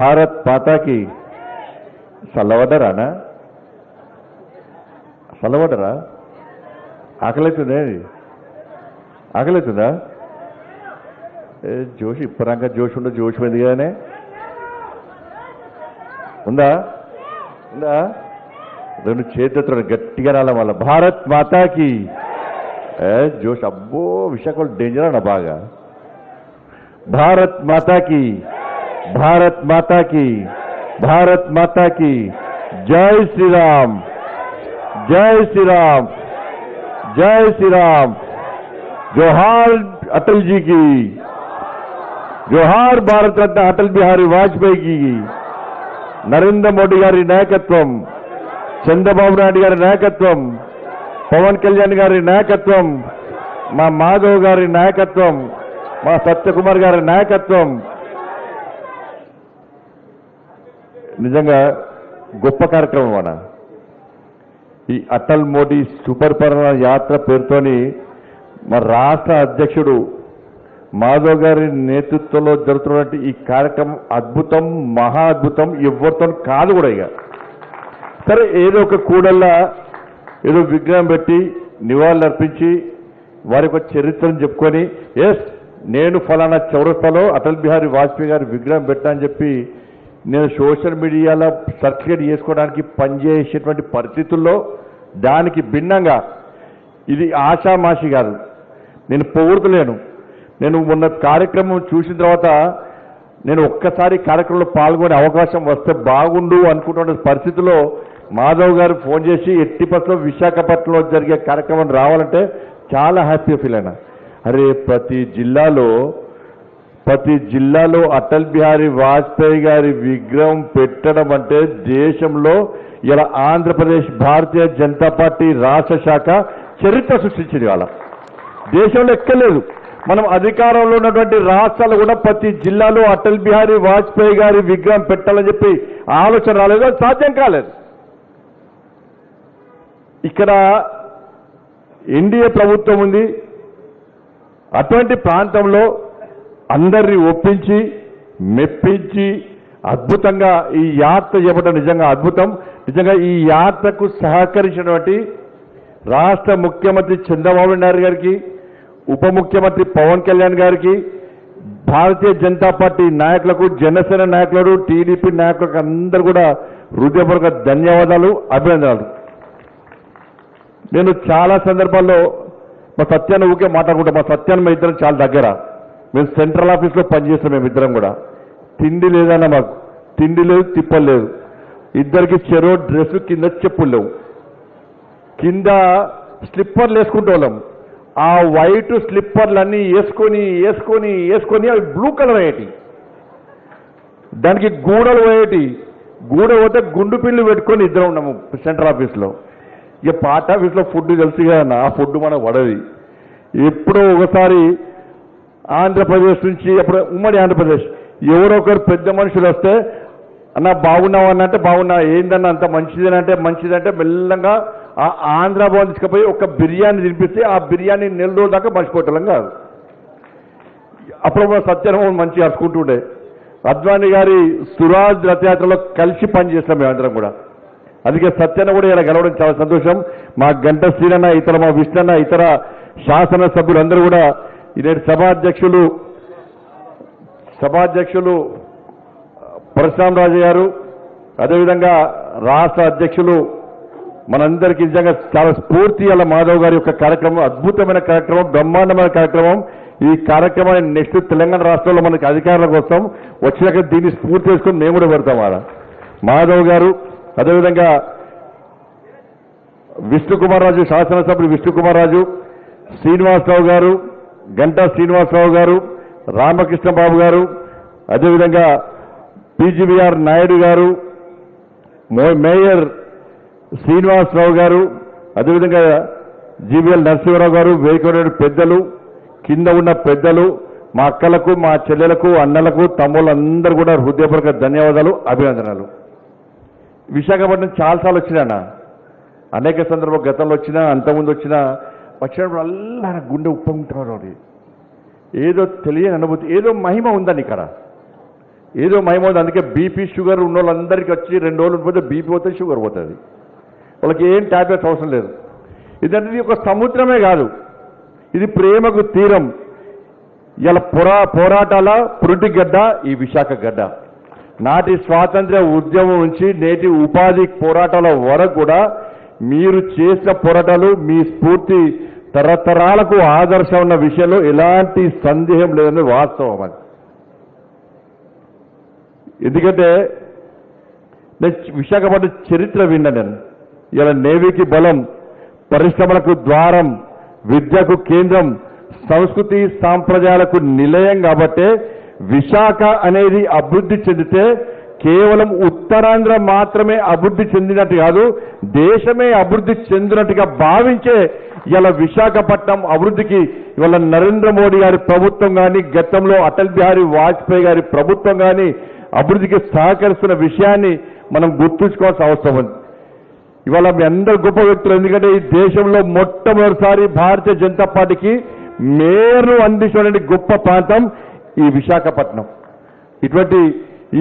భారత్ మాతాకి చల్లబడ్డరానా చల్లబడ్డరా ఆకలితుందే ఆకలితుందా? ఏ జోష్ ఇప్పరాక జోష్ ఉండదు జోష్ ఉంది కదనే. ఉందా? ఉందా? రెండు చేతులు గట్టిగా రాల వాళ్ళ భారత్ మాతాకి. ఏ జోష్ అబ్బో విశాఖ డేంజర్ అన్న బాగా. భారత్ మాతాకి. భారత్ మాతాకి భారత్ మాతాకి జై శ్రీరామ్ జై శ్రీరామ్ జై శ్రీరామ్ జోహార్ అటల్ जी की జోహార్ భారత రత్న అటల్ బిహారీ వాజ్పేయికి నరేంద్ర మోడీ గారి నాయకత్వం చంద్రబాబు నాయుడు గారి నాయకత్వం పవన్ కళ్యాణ్ గారి నాయకత్వం మా మాధవ్ గారి నాయకత్వం మా సత్యకుమార్ గారి నాయకత్వం నిజంగా గొప్ప కార్యక్రమం మన ఈ అటల్ మోడీ సూపర్ పర్వ యాత్ర పేరుతోని మన రాష్ట్ర అధ్యక్షుడు మాధవ్ గారి నేతృత్వంలో జరుగుతున్నటువంటి ఈ కార్యక్రమం అద్భుతం మహా అద్భుతం ఎవరితో కాదు కూడా ఇక. సరే ఏదో ఒక కూడల్లా ఏదో విగ్రహం పెట్టి నివాళులు అర్పించి వారి యొక్క చరిత్రను చెప్పుకొని ఎస్ నేను ఫలానా చౌరస్తాలో అటల్ బిహారీ వాజ్పేయి గారి విగ్రహం పెట్టా అని చెప్పి నేను సోషల్ మీడియాలో సర్టిఫికేట్ చేసుకోవడానికి పనిచేసేటువంటి పరిస్థితుల్లో దానికి భిన్నంగా ఇది ఆషామాషి కాదు నేను పొగుడుతలేను. నేను మొన్న కార్యక్రమం చూసిన తర్వాత నేను ఒక్కసారి కార్యక్రమంలో పాల్గొనే అవకాశం వస్తే బాగుండు అనుకుంటున్న పరిస్థితిలో మాధవ్ గారు ఫోన్ చేసి ఎట్టి పట్ల విశాఖపట్నంలో జరిగే కార్యక్రమం రావాలంటే చాలా హ్యాపీ ఫీల్ అయినా. అరే ప్రతి జిల్లాలో ప్రతి జిల్లాలో అటల్ బిహారీ వాజ్పేయి గారి విగ్రహం పెట్టడం అంటే దేశంలో ఇలా ఆంధ్రప్రదేశ్ భారతీయ జనతా పార్టీ రాష్ట్ర శాఖ చరిత్ర సృష్టించింది వాళ్ళ దేశంలో ఎక్కలేదు మనం అధికారంలో ఉన్నటువంటి రాష్ట్రాలు కూడా ప్రతి జిల్లాలో అటల్ బిహారీ వాజ్పేయి గారి విగ్రహం పెట్టాలని చెప్పి ఆలోచన రాలేదు అది సాధ్యం కాలేదు. ఇక్కడ ఎన్డీఏ ప్రభుత్వం ఉంది. అటువంటి ప్రాంతంలో అందరినీ ఒప్పించి మెప్పించి అద్భుతంగా ఈ యాత్ర చేపట్టడం నిజంగా అద్భుతం. నిజంగా ఈ యాత్రకు సహకరించినటువంటి రాష్ట్ర ముఖ్యమంత్రి చంద్రబాబు నాయుడు గారికి ఉప ముఖ్యమంత్రి పవన్ కళ్యాణ్ గారికి భారతీయ జనతా పార్టీ నాయకులకు జనసేన నాయకులకు టీడీపీ నాయకులకు అందరూ కూడా హృదయపూర్వక ధన్యవాదాలు అభినందనలు. నేను చాలా సందర్భాల్లో మా సత్యాన్ని ఊకే మాట్లాడుకుంటా మా సత్యాన్ని మా ఇద్దరం చాలా దగ్గర. మేము సెంట్రల్ ఆఫీస్లో పనిచేస్తాం మేము ఇద్దరం కూడా. తిండి లేదన్న మాకు. తిండి లేదు తిప్పలు లేదు. ఇద్దరికి చెరో డ్రెస్ కింద చెప్పులు లేవు. కింద స్లిప్పర్లు వేసుకుంటూ వాళ్ళం ఆ వైట్ స్లిప్పర్లన్నీ వేసుకొని వేసుకొని వేసుకొని అవి బ్లూ కలర్ అయ్యేటి దానికి గూడలు పోయేటి. గూడ పోతే గుండు పిల్లు పెట్టుకొని ఇద్దరం ఉన్నాము సెంట్రల్ ఆఫీస్లో. ఇక పార్ట్ ఆఫీస్లో ఫుడ్ తెలుసు కదా ఆ ఫుడ్ మనకు పడది. ఎప్పుడో ఒకసారి ఆంధ్రప్రదేశ్ నుంచి అప్పుడు ఉమ్మడి ఆంధ్రప్రదేశ్. ఎవరో ఒకరు పెద్ద మనుషులు వస్తే అన్న బాగున్నావు? అన్న అంటే బాగున్నా ఏందన్న అంత మంచిదేనంటే మంచిదంటే మెల్లంగా ఆ ఆంధ్ర భవన్ తీసుకుపోయి ఒక బిర్యానీ తినిపిస్తే ఆ బిర్యానీ నెల రోజుల దాకా మర్చిపోవటం కాదు. అప్పుడు మన సత్యనారాయణ మంచిగా అరుచుకుంటుండే అద్వానీ గారి సురాజ్ రథయాత్రలో కలిసి పనిచేస్తాం మేమందరం కూడా. అందుకే సత్యన కూడా ఇలా గెలవడం చాలా సంతోషం. మా గంట శ్రీనన్న ఇతర మా విష్ణన్న ఇతర శాసన సభ్యులందరూ కూడా ఈనాడు సభాధ్యక్షులు సభాధ్యక్షులు పరశురామ్ రాజు గారు అదేవిధంగా రాష్ట్ర అధ్యక్షులు మనందరికీ నిజంగా చాలా స్ఫూర్తి అలా మాధవ్ గారి యొక్క కార్యక్రమం అద్భుతమైన కార్యక్రమం బ్రహ్మాండమైన కార్యక్రమం. ఈ కార్యక్రమాన్ని నెక్స్ట్ తెలంగాణ రాష్ట్రంలో మనకి అధికారులకు వస్తాం వచ్చినాక దీన్ని స్ఫూర్తి చేసుకొని మేము కూడా పెడతాం ఆడ. మాధవ్ గారు అదేవిధంగా విష్ణుకుమార్ రాజు శాసనసభ్యులు విష్ణుకుమార్ రాజు శ్రీనివాసరావు గారు గంటా శ్రీనివాసరావు గారు రామకృష్ణ బాబు గారు అదేవిధంగా పీజీవీఆర్ నాయుడు గారు మేయర్ శ్రీనివాసరావు గారు అదేవిధంగా జీవీఎల్ నరసింహరావు గారు వేయకూడని పెద్దలు కింద ఉన్న పెద్దలు మా అక్కలకు మా చెల్లెలకు అన్నలకు తమ్ముళ్ళందరూ కూడా హృదయపూర్వక ధన్యవాదాలు అభినందనలు. విశాఖపట్నం చాలాసార్లు వచ్చినా అనేక సందర్భాలు గతంలో వచ్చినా అంతకుముందు వచ్చినా వచ్చినప్పుడు అల్లా గుండె ఉప్పొంగుతున్నారు అది ఏదో తెలియని అనుభూతి ఏదో మహిమ ఉందండి ఇక్కడ ఏదో మహిమ ఉంది? అందుకే బీపీ షుగర్ ఉన్న వాళ్ళందరికీ వచ్చి రెండు రోజులు పోతే బీపీ పోతే షుగర్ పోతుంది. వాళ్ళకి ఏం టాబ్లెట్స్ అవసరం లేదు. ఇదంటే ఒక సముద్రమే కాదు. ఇది ప్రేమకు తీరం. ఇలా పోరా పోరాటాల పురుటి గడ్డ ఈ విశాఖ గడ్డ. నాటి స్వాతంత్ర్య ఉద్యమం నుంచి నేటి ఉపాధి పోరాటాల వరకు కూడా మీరు చేసిన పోరాటాలు మీ స్ఫూర్తి తరతరాలకు ఆదర్శం ఉన్న విషయంలో ఎలాంటి సందేహం లేదని వాస్తవం అది. ఎందుకంటే నేను విశాఖపట్నం చరిత్ర విన్నా నేను. ఇలా నేవీకి బలం పరిశ్రమలకు ద్వారం విద్యకు కేంద్రం సంస్కృతి సాంప్రదాయాలకు నిలయం కాబట్టే విశాఖ అనేది అభివృద్ధి చెందితే కేవలం ఉత్తరాంధ్ర మాత్రమే అభివృద్ధి చెందినట్టు కాదు దేశమే అభివృద్ధి చెందినట్టుగా భావించే ఇలా విశాఖపట్నం అభివృద్ధికి ఇవాళ నరేంద్ర మోడీ గారి ప్రభుత్వం కానీ గతంలో అటల్ బిహారీ వాజ్పేయి గారి ప్రభుత్వం కానీ అభివృద్ధికి సహకరిస్తున్న విషయాన్ని మనం గుర్తుంచుకోవాల్సిన అవసరం ఉంది. ఇవాళ మీ అందరు గొప్ప వ్యక్తులు ఎందుకంటే ఈ దేశంలో మొట్టమొదటిసారి భారతీయ జనతా పార్టీకి మేయర్ను అందించినటువంటి గొప్ప ప్రాంతం ఈ విశాఖపట్నం. ఇటువంటి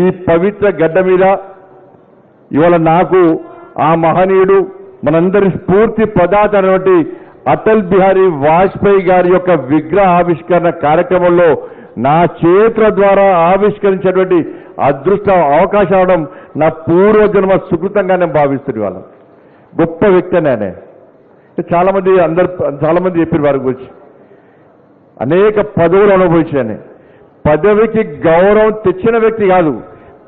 ఈ పవిత్ర గడ్డ మీద ఇవాళ నాకు ఆ మహనీయుడు మనందరి స్ఫూర్తి ప్రదాత అటల్ బిహారీ వాజ్పేయి గారి యొక్క విగ్రహ ఆవిష్కరణ కార్యక్రమంలో నా చేతుల ద్వారా ఆవిష్కరించేటువంటి అదృష్టం అవకాశం అవడం నా పూర్వజన్మ సుకృతంగా నేను భావిస్తుంది వాళ్ళ. గొప్ప వ్యక్తి నేనే చాలా మంది అందరు చాలా మంది చెప్పారు వారి గురించి. అనేక పదవులు అనుభవించాను పదవికి గౌరవం తెచ్చిన వ్యక్తి కాదు.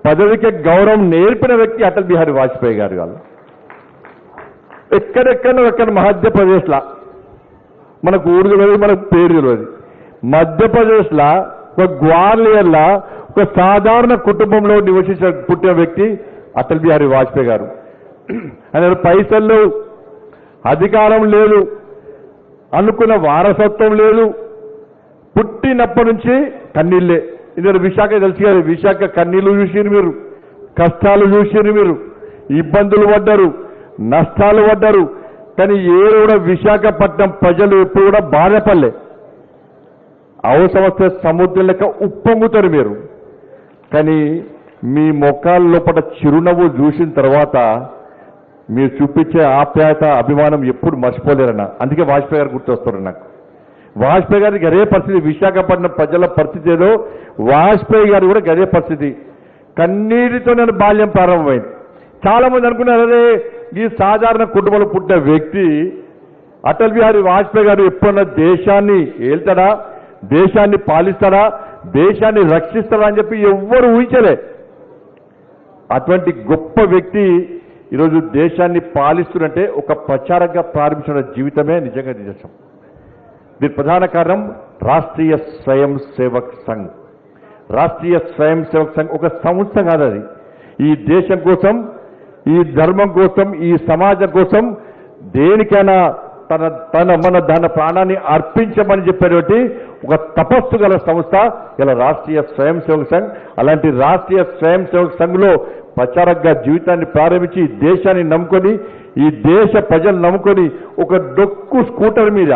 పదవికి గౌరవం నేర్పిన వ్యక్తి అటల్ బిహారీ వాజ్పేయి గారు కాదు. ఎక్కడెక్కడ ఎక్కడ మధ్యప్రదేశ్లా మనకు ఊరు తెలియదు మనకు పేరు తెలియదు. మధ్యప్రదేశ్లా ఒక గ్వాలియర్లా ఒక సాధారణ కుటుంబంలో నివసించిన పుట్టిన వ్యక్తి అటల్ బిహారీ వాజ్పేయి గారు. ఆయన పైసలు అధికారం లేదు అనుకున్న వారసత్వం లేదు పుట్టినప్పటి నుంచి కన్నీళ్ళే. ఇందులో విశాఖ తెలుసు కదా విశాఖ కన్నీళ్ళు చూసిరు మీరు కష్టాలు చూసిరు మీరు. ఇబ్బందులు పడ్డారు నష్టాలు పడ్డారు కానీ ఏ కూడా విశాఖపట్నం ప్రజలు ఎప్పుడు కూడా బాధపడలే. అవసరమస్తే సముద్రం లెక్క ఉప్పొంగుతారు మీరు. కానీ మీ మొక్కల లోపల చిరునవ్వు చూసిన తర్వాత మీరు చూపించే ఆప్యాయత అభిమానం ఎప్పుడు మర్చిపోలేరన్న. అందుకే వాజ్పేయి గారు గుర్తొస్తారు నాకు. వాజ్పేయి గారికి అదే పరిస్థితి విశాఖపట్నం ప్రజల పరిస్థితి ఏదో వాజ్పేయి గారు కూడా గదే పరిస్థితి. కన్నీటితో నేను బాల్యం ప్రారంభమైంది. చాలా మంది అనుకున్నారు అదే ఈ సాధారణ కుటుంబంలో పుట్టిన వ్యక్తి అటల్ బిహారీ వాజ్పేయి గారు ఎప్పుడన్నా దేశాన్ని ఏల్తాడా? దేశాన్ని పాలిస్తాడా? దేశాన్ని రక్షిస్తాడా అని చెప్పి ఎవ్వరు ఊహించలే. అటువంటి గొప్ప వ్యక్తి ఈరోజు దేశాన్ని పాలిస్తున్నంటే ఒక ప్రచారంగా ప్రారంభించిన జీవితమే నిజంగా నిజం దీని ప్రధాన కారణం రాష్ట్రీయ స్వయం సేవక్ సంఘ్. రాష్ట్రీయ స్వయం సేవక్ సంఘ్ ఒక సంస్థ కాదు అది. ఈ దేశం కోసం ఈ ధర్మం కోసం ఈ సమాజం కోసం దేనికైనా తన తన మన తన ప్రాణాన్ని అర్పించమని చెప్పేటువంటి ఒక తపస్సు గల సంస్థ ఇలా రాష్ట్రీయ స్వయం సేవక సంఘ్ అలాంటి రాష్ట్రీయ స్వయం సేవక సంఘ్లో ప్రచారంగా జీవితాన్ని ప్రారంభించి దేశాన్ని నమ్ముకొని ఈ దేశ ప్రజలు నమ్ముకొని ఒక డొక్కు స్కూటర్ మీద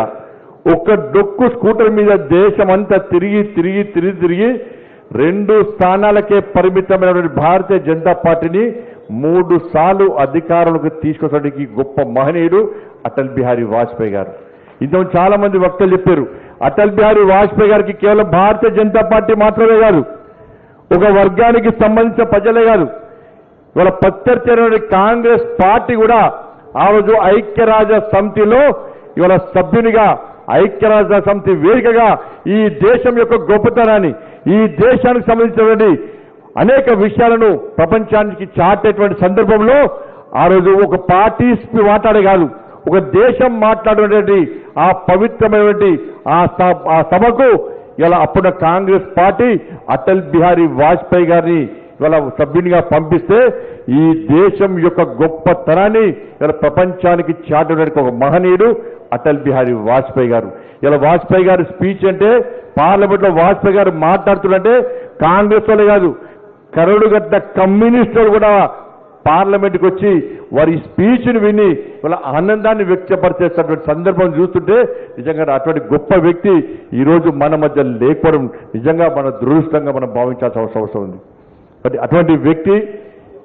ఒక డొక్కు స్కూటర్ మీద దేశమంతా తిరిగి తిరిగి తిరిగి తిరిగి రెండు స్థానాలకే పరిమితమైనటువంటి భారతీయ జనతా పార్టీని మూడు సార్లు అధికారులకు తీసుకొచ్చడానికి గొప్ప మహనీయుడు అటల్ బిహారీ వాజ్పేయి గారు. ఇంత చాలా మంది వక్తలు చెప్పారు అటల్ బిహారీ వాజ్పేయి గారికి కేవలం భారతీయ జనతా పార్టీ మాత్రమే కాదు ఒక వర్గానికి సంబంధించిన ప్రజలే కాదు ఇవాళ ప్రత్యర్థి కాంగ్రెస్ పార్టీ కూడా ఆ రోజు ఐక్యరాజ్య సమితిలో ఇవాళ సభ్యునిగా ఐక్యరాజ్య సమితి వేదికగా ఈ దేశం యొక్క గొప్పతనాన్ని ఈ దేశానికి సంబంధించినటువంటి అనేక విషయాలను ప్రపంచానికి చాటేటువంటి సందర్భంలో ఆ రోజు ఒక పార్టీ మాట్లాడే కాదు ఒక దేశం మాట్లాడేటువంటి ఆ పవిత్రమైనటువంటి ఆ స- ఆ సభకు ఇలా అప్పుడు కాంగ్రెస్ పార్టీ అటల్ బిహారీ వాజ్పేయి గారిని ఇవాళ సభ్యునిగా పంపిస్తే ఈ దేశం యొక్క గొప్పతనాన్ని ఇలా ప్రపంచానికి చాటడానికి ఒక మహనీయుడు అటల్ బిహారీ వాజ్పేయి గారు. ఇలా వాజ్పేయి గారి స్పీచ్ అంటే పార్లమెంట్లో వాజ్పేయి గారు మాట్లాడుతుంటే కాంగ్రెస్ వాళ్ళే కాదు కరడుగడ్డ కమ్యూనిస్టులు కూడా పార్లమెంట్కి వచ్చి వారి స్పీచ్ని విని వాళ్ళ ఆనందాన్ని వ్యక్తపరిచేసినటువంటి సందర్భం చూస్తుంటే నిజంగా అటువంటి గొప్ప వ్యక్తి ఈరోజు మన మధ్య లేకపోవడం నిజంగా మన దురదృష్టంగా మనం భావించాల్సిన అవసరం ఉంది. మరి అటువంటి వ్యక్తి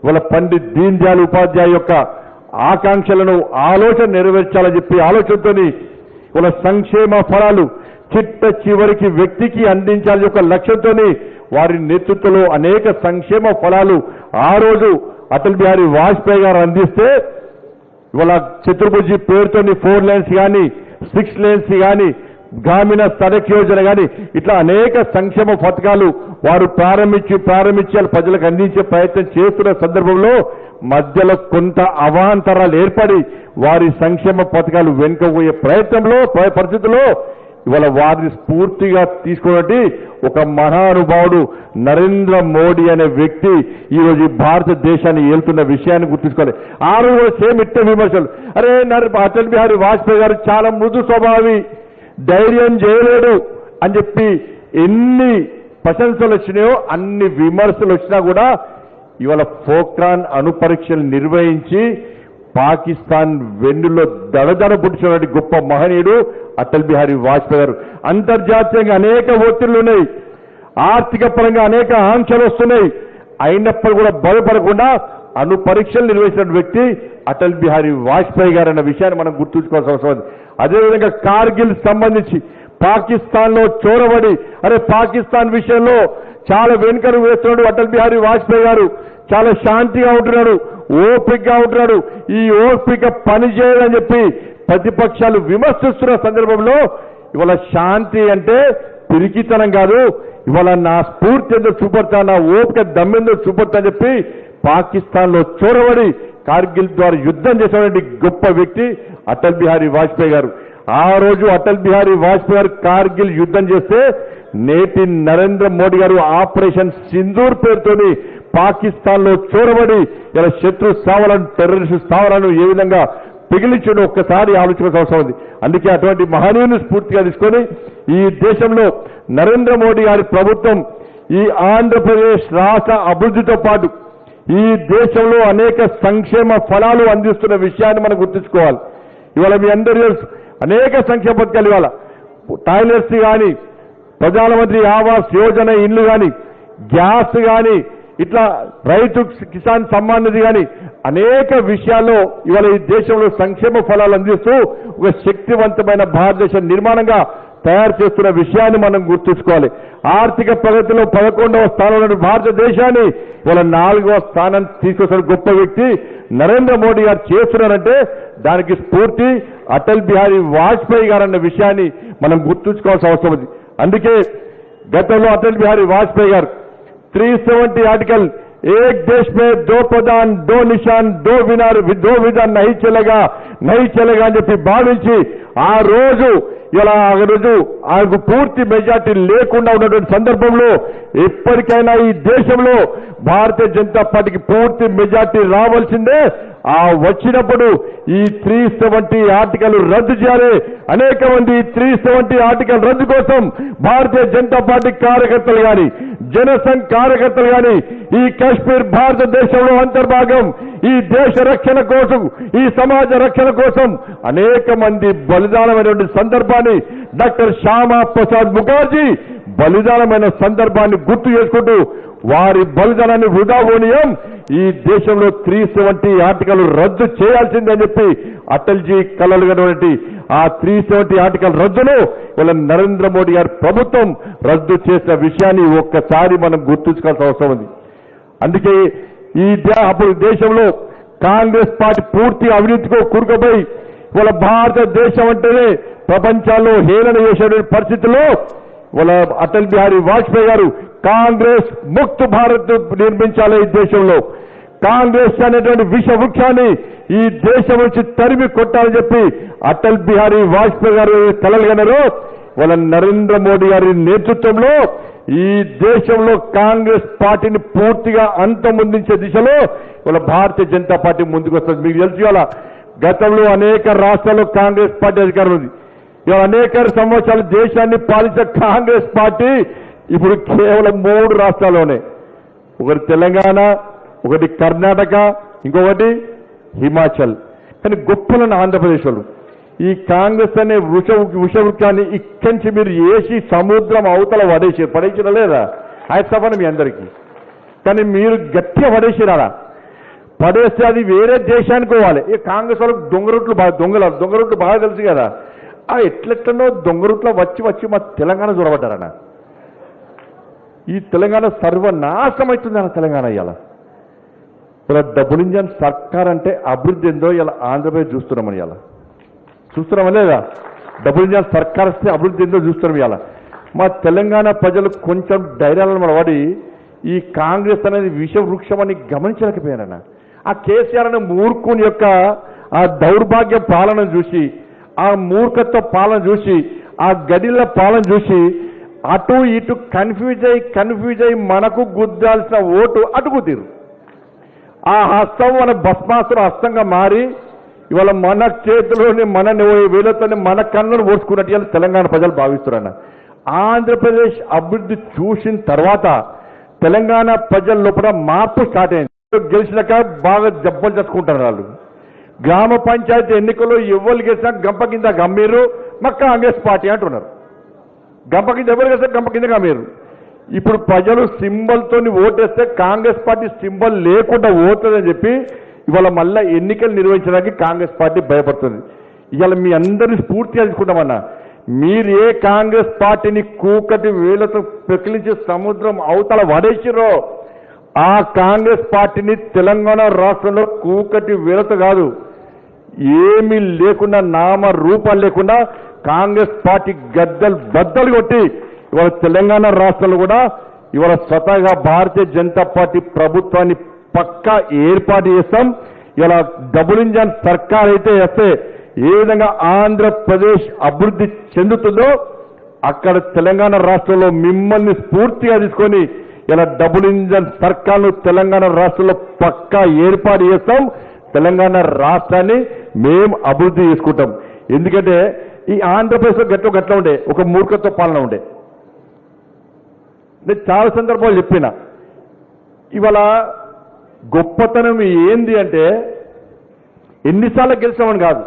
వాళ్ళ పండిత్ దీన్ దయాళ్ ఉపాధ్యాయ యొక్క ఆకాంక్షలను ఆలోచన నెరవేర్చాలని చెప్పి ఆలోచనతోని వాళ్ళ సంక్షేమ ఫలాలు చిట్ట చివరికి వ్యక్తికి అందించాలి యొక్క లక్ష్యంతోని వారి నేతృత్వంలో అనేక సంక్షేమ ఫలాలు ఆ రోజు అటల్ బిహారీ వాజ్పేయి గారు అందిస్తే ఇవాళ చతుర్భుజి పేరుతోని ఫోర్ లైన్స్ కానీ సిక్స్ లైన్స్ కానీ గ్రామీణ సడక్ యోజన కానీ ఇట్లా అనేక సంక్షేమ పథకాలు వారు ప్రారంభించి ప్రారంభించి ప్రజలకు అందించే ప్రయత్నం చేస్తున్న సందర్భంలో మధ్యలో కొంత అవాంతరాలు ఏర్పడి వారి సంక్షేమ పథకాలు వెనుకపోయే ప్రయత్నంలో ప- పరిస్థితుల్లో ఇవాళ వారిని స్ఫూర్తిగా తీసుకున్నట్టు ఒక మహానుభావుడు నరేంద్ర మోడీ అనే వ్యక్తి ఈ ఈ భారతదేశాన్ని ఏలుతున్న విషయాన్ని గుర్తుంచుకోవాలి. ఆ రోజు కూడా సేమ్ ఇట్టే విమర్శలు. అరే నర అటల్ బిహారీ వాజ్పేయి గారు చాలా మృదు స్వభావి ధైర్యం చేయలేడు అని చెప్పి ఎన్ని ప్రశంసలు వచ్చినాయో అన్ని విమర్శలు వచ్చినా కూడా ఇవాళ ఫోక్రాన్ అణుపరీక్షలు నిర్వహించి పాకిస్తాన్ వెన్నులో దడదడ పుట్టినటువంటి గొప్ప మహనీయుడు అటల్ బిహారీ వాజ్పేయి గారు. అంతర్జాతీయంగా అనేక ఒత్తిళ్ళు ఉన్నాయి. ఆర్థిక పరంగా అనేక ఆంక్షలు వస్తున్నాయి. అయినప్పుడు కూడా భయపడకుండా అణు పరీక్షలు నిర్వహించిన వ్యక్తి అటల్ బిహారీ వాజ్పేయి గారు అన్న విషయాన్ని మనం గుర్తుంచుకోవాల్సిన అవసరం ఉంది. అదేవిధంగా కార్గిల్ సంబంధించి పాకిస్తాన్లో చోరబడి అరే పాకిస్తాన్ విషయంలో చాలా వెనుకలు వేస్తున్నాడు అటల్ బిహారీ వాజ్పేయి గారు. చాలా శాంతిగా ఉంటున్నాడు ఓపికగా ఉంటున్నాడు. ఈ ఓపిక పని చేయదని చెప్పి ప్రతిపక్షాలు విమర్శిస్తున్న సందర్భంలో ఇవాళ శాంతి అంటే పిరికితనం కాదు. ఇవాళ నా స్ఫూర్తి ఏందో చూపడతా నా ఓపిక దమ్మెందో చూపడతా అని చెప్పి పాకిస్తాన్లో చొరబడి కార్గిల్ ద్వారా యుద్ధం చేసినటువంటి గొప్ప వ్యక్తి అటల్ బిహారీ వాజ్పేయి గారు. ఆ రోజు అటల్ బిహారీ వాజ్పేయి గారు కార్గిల్ యుద్ధం చేస్తే నేటి నరేంద్ర మోడీ గారు ఆపరేషన్ సింధూర్ పేరుతోని పాకిస్తాన్లో ఇలా శత్రు స్థావరాలను టెర్రరిస్ట్ స్థావరాలను ఏ విధంగా పిగిలించడం ఒక్కసారి ఆలోచించాల్సిన అవసరం ఉంది. అందుకే అటువంటి మహనీయుని స్ఫూర్తిగా తీసుకొని ఈ దేశంలో నరేంద్ర మోడీ గారి ప్రభుత్వం ఈ ఆంధ్రప్రదేశ్ రాష్ట్ర అభివృద్ధితో పాటు ఈ దేశంలో అనేక సంక్షేమ ఫలాలు అందిస్తున్న విషయాన్ని మనం గుర్తుంచుకోవాలి. ఇవాళ మీ అందరి అనేక సంక్షేమ పథకాలు ఇవాళ. టాయిలెట్స్ కానీ ప్రధానమంత్రి ఆవాస్ యోజన ఇండ్లు కానీ గ్యాస్ కానీ ఇట్లా రైతు కిసాన్ సమ్మాన్ నిధి కానీ అనేక విషయాల్లో ఇవాళ ఈ దేశంలో సంక్షేమ ఫలాలు అందిస్తూ ఒక శక్తివంతమైన భారతదేశ నిర్మాణంగా తయారు చేస్తున్న విషయాన్ని మనం గుర్తుంచుకోవాలి. ఆర్థిక ప్రగతిలో పదకొండవ స్థానంలో భారతదేశాన్ని ఇవాళ నాలుగవ స్థానం తీసుకొస్తున్న గొప్ప వ్యక్తి నరేంద్ర మోడీ గారు చేస్తున్నారంటే దానికి స్ఫూర్తి అటల్ బిహారీ వాజ్పేయి గారు అన్న విషయాన్ని మనం గుర్తుంచుకోవాల్సిన అవసరం ఉంది. అందుకే గతంలో అటల్ బిహారీ వాజ్పేయి గారు త్రీ సెవెంటీ ఆర్టికల్ एक देश में दो प्रधान दो निशान दो వినార్ దో విధాన్ నహి చెలగా నహి చెలగా అని చెప్పి భావించి ఆ రోజు ఇలా ఆ రోజు ఆయనకు పూర్తి మెజార్టీ లేకుండా ఉన్నటువంటి సందర్భంలో ఎప్పటికైనా ఈ దేశంలో భారతీయ జనతా పార్టీకి పూర్తి మెజార్టీ రావాల్సిందే ఆ వచ్చినప్పుడు ఈ త్రీ సెవెంటీ ఆర్టికల్ రద్దు చేయాలి అనేక మంది త్రీ సెవెంటీ ఆర్టికల్ రద్దు కోసం భారతీయ జనతా పార్టీ కార్యకర్తలు కానీ జనసంఘ్ కార్యకర్తలు కానీ ఈ కాశ్మీర్ భారతదేశంలో అంతర్భాగం ఈ దేశ రక్షణ కోసం ఈ సమాజ రక్షణ కోసం అనేక మంది బలిదానమైనటువంటి సందర్భాన్ని డాక్టర్ శ్యామా ప్రసాద్ ముఖర్జీ బలిదానమైన సందర్భాన్ని గుర్తు చేసుకుంటూ వారి బలిదానాన్ని వృధా ఈ దేశంలో త్రీ సెవెంటీ ఆర్టికల్ రద్దు చేయాల్సిందని చెప్పి అటల్జీ కలలుగటువంటి ఆ త్రీ సెవెంటీ ఆర్టికల్ రద్దును ఇలా నరేంద్ర మోడీ గారి ప్రభుత్వం రద్దు చేసిన విషయాన్ని ఒక్కసారి మనం గుర్తుంచుకోవాల్సిన అవసరం ఉంది. అందుకే ఈ అప్పుడు దేశంలో కాంగ్రెస్ పార్టీ పూర్తి అవినీతికో కూరుకుపోయి ఇవాళ భారతదేశం అంటేనే ప్రపంచాల్లో హేళన చేసేటువంటి పరిస్థితుల్లో వాళ్ళ అటల్ బిహారీ వాజ్పేయి గారు కాంగ్రెస్ ముక్త్ భారత్ నిర్మించాలి ఈ దేశంలో. కాంగ్రెస్ అనేటువంటి విష వృక్షాన్ని ఈ దేశం నుంచి తరిమి కొట్టాలని చెప్పి అటల్ బిహారీ వాజ్పేయి గారు కలలుగనరు వాళ్ళ నరేంద్ర మోడీ గారి నేతృత్వంలో ఈ దేశంలో కాంగ్రెస్ పార్టీని పూర్తిగా అంతమొందించే దిశలో వాళ్ళ భారతీయ జనతా పార్టీ ముందుకు వస్తుంది మీకు తెలుసు ఇవాళ గతంలో అనేక రాష్ట్రాల్లో కాంగ్రెస్ పార్టీ అధికారం ఉంది. ఇవాళ అనేక సంవత్సరాలు దేశాన్ని పాలించిన కాంగ్రెస్ పార్టీ ఇప్పుడు కేవలం మూడు రాష్ట్రాల్లోనే. ఒకటి తెలంగాణ ఒకటి కర్ణాటక ఇంకొకటి హిమాచల్. కానీ గొప్పలను ఆంధ్రప్రదేశ్ వాళ్ళు ఈ కాంగ్రెస్ అనే వృష వృషవృక్షాన్ని ఇక్కడి నుంచి మీరు ఏసి సముద్రం అవతల పడేసి పడేసిన లేదా? ఆయన సభను మీ అందరికీ. కానీ మీరు గట్టిగా పడేసిరారా పడేస్తే అది వేరే దేశానికి పోవాలి. ఈ కాంగ్రెస్ వాళ్ళకి దొంగ రొట్లు బాగా దొంగలు దొంగ రొట్లు బాగా తెలుసు కదా. ఆ ఎట్లెట్లనో దొంగ రూట్లో వచ్చి వచ్చి మా తెలంగాణ చూడబడ్డారన్న. ఈ తెలంగాణ సర్వనాశనం అవుతుంది అన్న తెలంగాణ ఇవాళ ఇలా డబుల్ ఇంజన్ సర్కార్ అంటే అభివృద్ధి ఏందో ఇలా ఆంధ్రప్రదేశ్ చూస్తున్నామని ఇలా చూస్తున్నామా లేదా? డబుల్ ఇంజన్ సర్కార్ వస్తే అభివృద్ధి ఏందో చూస్తున్నాం ఇవాళ మా తెలంగాణ ప్రజలు కొంచెం ధైర్యాలను మనవాడి ఈ కాంగ్రెస్ అనేది విష వృక్షమని అని గమనించలేకపోయారన్న. ఆ కేసీఆర్ అనే మూర్ఖుని యొక్క ఆ దౌర్భాగ్య పాలన చూసి ఆ మూర్ఖత్వ పాలన చూసి ఆ గడిల పాలన చూసి అటు ఇటు కన్ఫ్యూజ్ అయి కన్ఫ్యూజ్ అయి మనకు గుద్దాల్సిన ఓటు అటుకు తీరు ఆ హస్తం మన భస్మాసుర హస్తంగా మారి ఇవాళ మన చేతిలోని మన వేలతోనే మన కన్నులు ఓడ్చుకున్నట్టు ఇవాళ తెలంగాణ ప్రజలు భావిస్తున్నారన్న ఆంధ్రప్రదేశ్ అభివృద్ధి చూసిన తర్వాత తెలంగాణ ప్రజల లోపల మార్పు స్టార్ట్ అయింది. గెలిచినాక బాగా దెబ్బలు చేసుకుంటారు వాళ్ళు. గ్రామ పంచాయతీ ఎన్నికల్లో ఎవరు గెలిచినా గంప కింద గమ్మీరు మా కాంగ్రెస్ పార్టీ అంటున్నారు. గంప కింద ఎవరు గెలిచినా గంప కింద గమ్మీరు ఇప్పుడు ప్రజలు సింబల్తో ఓటేస్తే కాంగ్రెస్ పార్టీ సింబల్ లేకుండా ఓతుందని చెప్పి ఇవాళ మళ్ళా ఎన్నికలు నిర్వహించడానికి కాంగ్రెస్ పార్టీ భయపడుతుంది. ఇవాళ మీ అందరిని స్ఫూర్తిగా తీసుకుంటామన్నా మీరు ఏ కాంగ్రెస్ పార్టీని కూకటి వేలతో పెకిలించి సముద్రం అవతల వడేసిరో ఆ కాంగ్రెస్ పార్టీని తెలంగాణ రాష్ట్రంలో కూకటి విరత కాదు. ఏమీ లేకుండా నామ రూపాలు లేకుండా కాంగ్రెస్ పార్టీ గద్దలు బద్దలు కొట్టి ఇవాళ తెలంగాణ రాష్ట్రంలో కూడా ఇవాళ స్వతహాగా భారతీయ జనతా పార్టీ ప్రభుత్వాన్ని పక్కా ఏర్పాటు చేస్తాం. ఇలా డబుల్ ఇంజన్ సర్కార్ అయితే వస్తే ఏ విధంగా ఆంధ్రప్రదేశ్ అభివృద్ధి చెందుతుందో అక్కడ తెలంగాణ రాష్ట్రంలో మిమ్మల్ని స్ఫూర్తిగా తీసుకొని ఇలా డబుల్ ఇంజన్ సర్కార్ను తెలంగాణ రాష్ట్రంలో పక్కా ఏర్పాటు చేస్తాం. తెలంగాణ రాష్ట్రాన్ని మేము అభివృద్ధి చేసుకుంటాం. ఎందుకంటే ఈ ఆంధ్రప్రదేశ్లో గట్ల గట్ల ఉండే ఒక మూర్ఖత్వ పాలన ఉండే. నేను చాలా సందర్భాలు చెప్పిన. ఇవాళ గొప్పతనం ఏంది అంటే ఎన్నిసార్లు గెలిచామని కాదు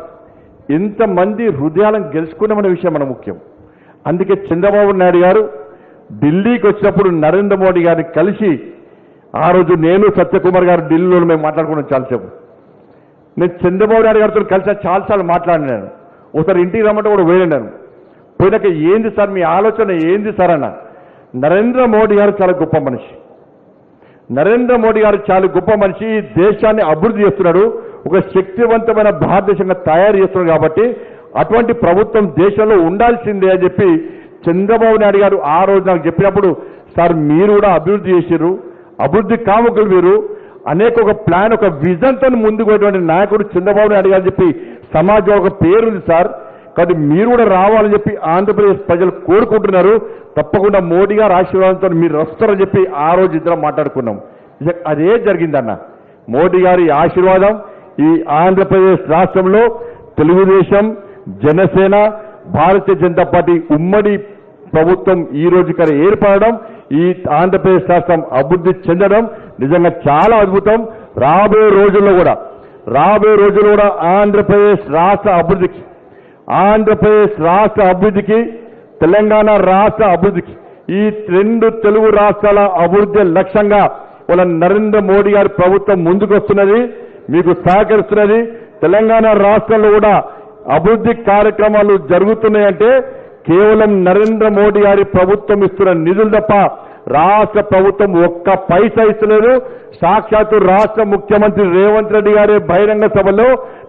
ఎంతమంది హృదయాలను గెలుచుకున్నామనే విషయం మన ముఖ్యం. అందుకే చంద్రబాబు నాయుడు గారు ఢిల్లీకి వచ్చినప్పుడు నరేంద్ర మోడీ గారిని కలిసి ఆ రోజు నేను సత్యకుమార్ గారు ఢిల్లీలో మేము మాట్లాడుకున్నాం చాలాసేపు. నేను చంద్రబాబు నాయుడు గారితో కలిసి చాలాసార్లు మాట్లాడినాను. ఒకసారి ఇంటికి రమ్మంటే కూడా పోయినాను. పోయినాక ఏంది సార్ మీ ఆలోచన ఏంది సార్ అన్న. నరేంద్ర మోడీ గారు చాలా గొప్ప మనిషి. నరేంద్ర మోడీ గారు చాలా గొప్ప మనిషి ఈ దేశాన్ని అభివృద్ధి చేస్తున్నాడు ఒక శక్తివంతమైన భారతదేశంగా తయారు చేస్తున్నాడు కాబట్టి అటువంటి ప్రభుత్వం దేశంలో ఉండాల్సిందే అని చెప్పి చంద్రబాబు నాయుడు గారు ఆ రోజు నాకు చెప్పినప్పుడు సార్ మీరు కూడా అభివృద్ధి చేశారు అభివృద్ధి కాముకులు మీరు. అనేక ఒక ప్లాన్ ఒక విజన్తో ముందుకు నాయకుడు చంద్రబాబు నాయుడు గారు చెప్పి సమాజం ఒక పేరుంది సార్. కాబట్టి మీరు కూడా రావాలని చెప్పి ఆంధ్రప్రదేశ్ ప్రజలు కోరుకుంటున్నారు. తప్పకుండా మోడీ గారు ఆశీర్వాదంతో మీరు వస్తారని చెప్పి ఆ రోజు ఇద్దరం మాట్లాడుకున్నాం. అదే జరిగిందన్న. మోడీ గారి ఆశీర్వాదం ఈ ఆంధ్రప్రదేశ్ రాష్ట్రంలో తెలుగుదేశం జనసేన భారతీయ జనతా పార్టీ ఉమ్మడి ప్రభుత్వం ఈ రోజు ఇక్కడ ఏర్పడడం ఈ ఆంధ్రప్రదేశ్ రాష్ట్రం అభివృద్ధి చెందడం నిజంగా చాలా అద్భుతం. రాబోయే రోజుల్లో కూడా రాబోయే రోజుల్లో కూడా ఆంధ్రప్రదేశ్ రాష్ట్ర అభివృద్ధికి ఆంధ్రప్రదేశ్ రాష్ట్ర అభివృద్ధికి తెలంగాణ రాష్ట్ర అభివృద్ధికి ఈ రెండు తెలుగు రాష్ట్రాల అభివృద్ధి లక్ష్యంగా వాళ్ళ నరేంద్ర మోడీ గారి ప్రభుత్వం ముందుకు వస్తున్నది మీకు సహకరిస్తున్నది. తెలంగాణ రాష్ట్రంలో కూడా అభివృద్ధి కార్యక్రమాలు జరుగుతున్నాయంటే కేవలం నరేంద్ర మోడీ గారి ప్రభుత్వం ఇస్తున్న నిధులు తప్ప రాష్ట్ర ప్రభుత్వం ఒక్క పైసా ఇస్తలేదు. సాక్షాత్తు రాష్ట్ర ముఖ్యమంత్రి రేవంత్ రెడ్డి గారి బహిరంగ సభలో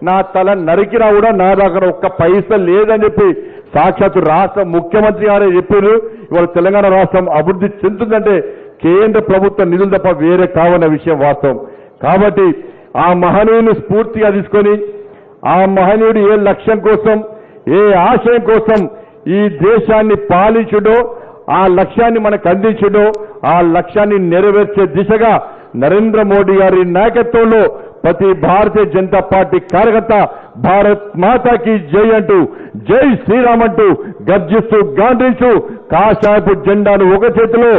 నా తల నరికినా కూడా నా దగ్గర ఒక్క పైసా లేదని చెప్పి సాక్షాత్తు రాష్ట్ర ముఖ్యమంత్రి గారే చెప్పారు. ఇవాళ తెలంగాణ రాష్ట్రం అభివృద్ధి చెందుతుందంటే కేంద్ర ప్రభుత్వ నిధులు తప్ప వేరే కావన్న విషయం వాస్తవం. కాబట్టి ఆ మహనీయుని స్ఫూర్తిగా తీసుకొని ఆ మహనీయుడు ఏ లక్ష్యం కోసం ఏ ఆశయం కోసం ఈ దేశాన్ని పాలించుడో ఆ లక్ష్యాన్ని మనకు అందించుడో ఆ లక్ష్యాన్ని నెరవేర్చే దిశగా నరేంద్ర మోడీ గారి నాయకత్వంలో ప్రతి భారతీయ జనతా పార్టీ కార్యకర్త భారత్ మాతాకి జై అంటూ జై శ్రీరామ్ అంటూ గర్జిస్తూ గాంధీస్తూ కాషాయపు జెండాను ఒక చేతిలో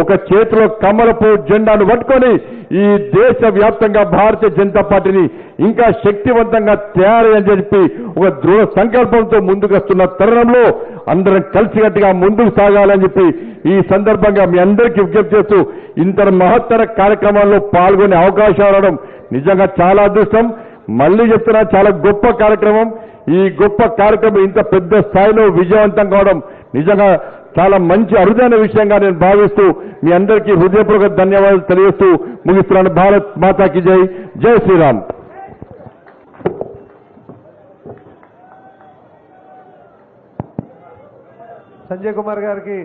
ఒక చేతిలో కమలపు జెండాను పట్టుకొని ఈ దేశ వ్యాప్తంగా భారతీయ జనతా పార్టీని ఇంకా శక్తివంతంగా తయారని చెప్పి ఒక దృఢ సంకల్పంతో ముందుకు వస్తున్న తరుణంలో అందరం కలిసికట్టుగా ముందుకు సాగాలని చెప్పి ఈ సందర్భంగా మీ అందరికీ విజ్ఞప్తి చేస్తూ ఇంత మహత్తర కార్యక్రమాల్లో పాల్గొనే అవకాశం రావడం నిజంగా చాలా అదృష్టం. మళ్ళీ చెప్తున్నా చాలా గొప్ప కార్యక్రమం. ఈ గొప్ప కార్యక్రమం ఇంత పెద్ద స్థాయిలో విజయవంతం కావడం నిజంగా చాలా మంచి అరుదైన విషయంగా నేను భావిస్తూ మీ అందరికీ హృదయపూర్వక ధన్యవాదాలు తెలియజేస్తూ ముగిస్తున్నాను. భారత్ మాతాకి జై. జై శ్రీరామ్. సంజయ్ కుమార్ గారికి